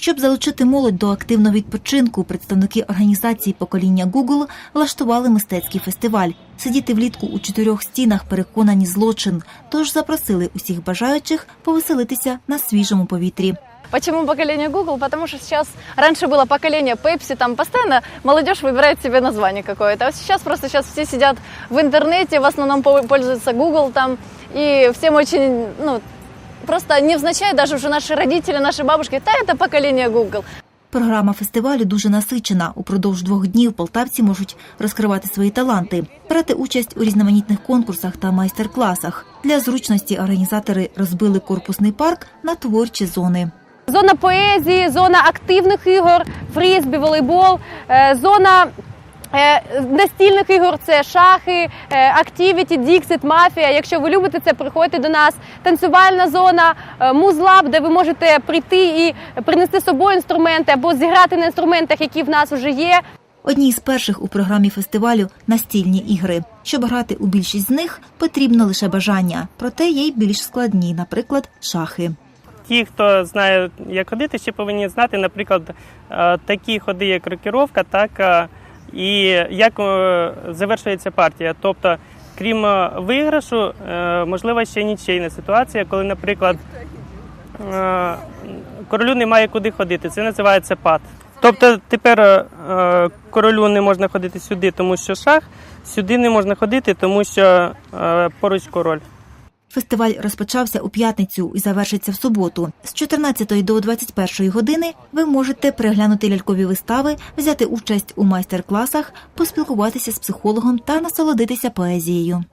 Щоб залучити молодь до активного відпочинку, представники організації покоління Google влаштували мистецький фестиваль. Сидіти влітку у чотирьох стінах переконані злочин, тож запросили усіх бажаючих повеселитися на свіжому повітрі. Почему поколение Google? Потому что сейчас раньше было поколение Pepsi, там постоянно молодежь выбирает себе название какое-то. А сейчас просто сейчас все сидят в интернете, в основном по- пользуются Google там, и всем очень, ну, просто невзначай даже уже наши родители, наши бабушки, да, это поколение Google. Програма фестивалю дуже насичена. Упродовж двох днів полтавці можуть розкривати свої таланти, брати участь у різноманітних конкурсах та майстер-класах. Для зручності організатори розбили корпусний парк на творчі зони. Зона поезії, зона активних ігор, фрізбі, волейбол, е, зона настільних ігор це шахи, е, активіті, діксит, мафія. Якщо ви любите це, приходьте до нас. Танцювальна зона, е, музлаб, де ви можете прийти і принести з собою інструменти або зіграти на інструментах, які в нас вже є. Одні з перших у програмі фестивалю настільні ігри. Щоб грати у більшість з них, потрібно лише бажання, проте є й більш складні, наприклад, шахи. Ті, хто знає, як ходити, ще повинні знати, наприклад, е, такі ходи, як рокіровка, так е, і як е, завершується партія. Тобто, крім е, виграшу, е, можлива ще нічийна ситуація, коли, наприклад, королю немає куди ходити. Це називається пад. Тобто тепер королю не можна ходити сюди, тому що шах, сюди не можна ходити, тому що поруч король. Фестиваль розпочався у п'ятницю і завершиться в суботу. З 14 до 21 години ви можете переглянути лялькові вистави, взяти участь у майстер-класах, поспілкуватися з психологом та насолодитися поезією.